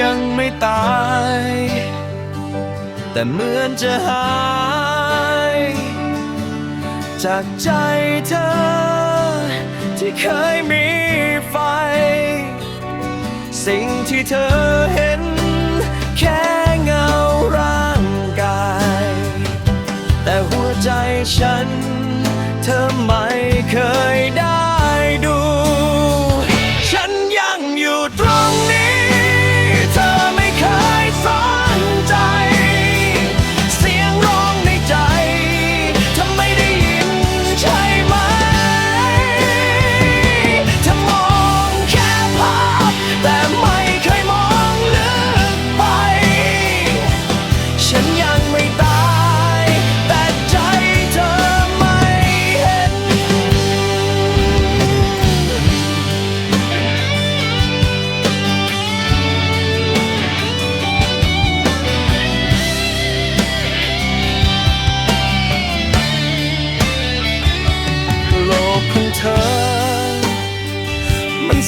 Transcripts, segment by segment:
ยังไม่ตาย แต่เหมือนจะหาย จากใจเธอ ที่เคยมีไฟ สิ่งที่เธอเห็น แค่เงาร่างกาย แต่หัวใจฉัน เธอไม่เคยได้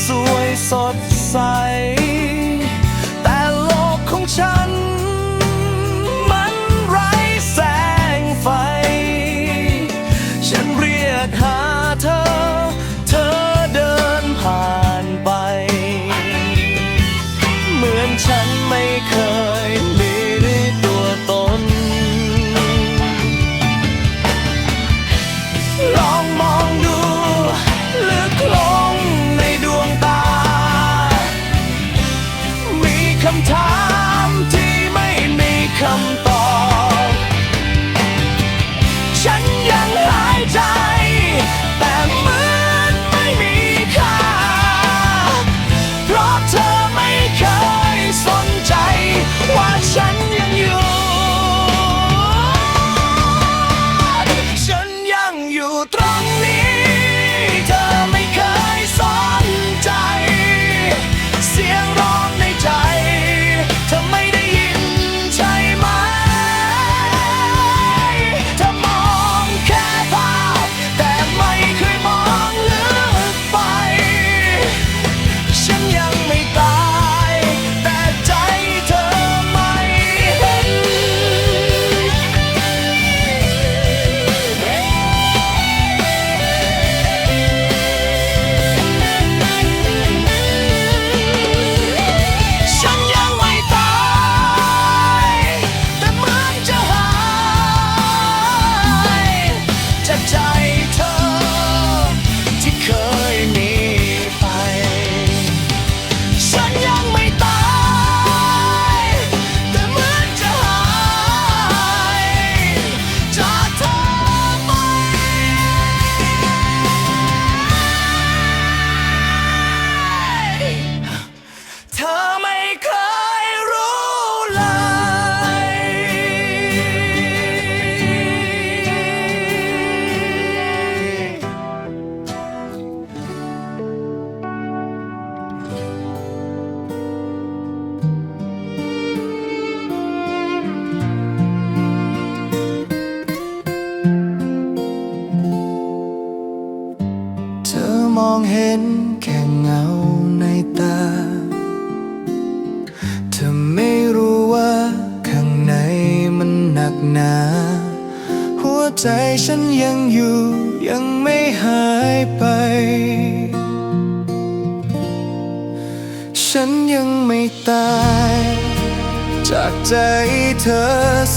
สวยสดใส แต่โลกของฉัน มันไร้แสงไฟ ฉันเรียกหาเธอ เธอเดินผ่านไป เหมือนฉันไม่เคย come มองเห็นแค่เงาในตา เธอไม่รู้ว่าข้างในมันหนักหนา หัวใจฉันยังอยู่ยังไม่หายไป ฉันยังไม่ตาย จากใจเธอ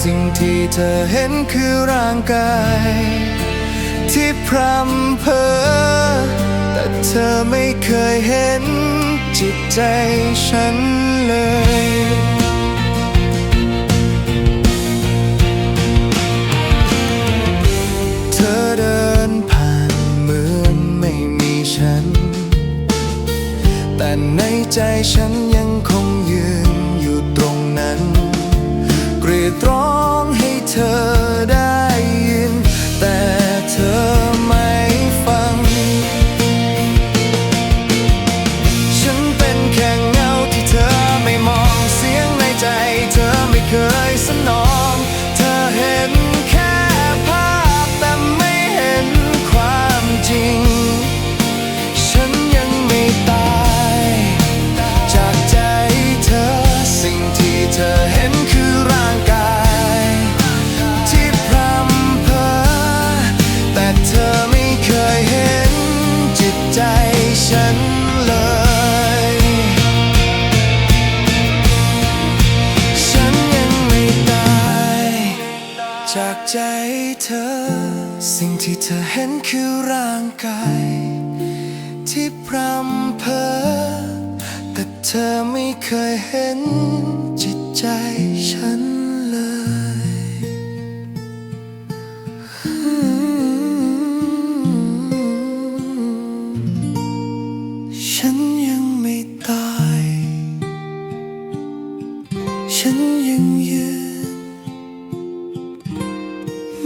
สิ่งที่เธอเห็นคือร่างกาย ที่พรำเพอ แต่เธอไม่เคยเห็นจิตใจฉันเลย ธอเห็นคือร่างกาย ที่พรำเพอแต่เธอไม่เคยเห็นจิตใจฉัน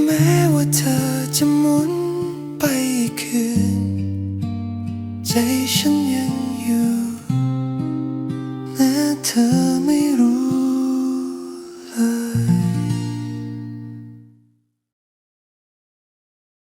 แม้ว่าเธอจะหมุนไปคืน ใจฉัน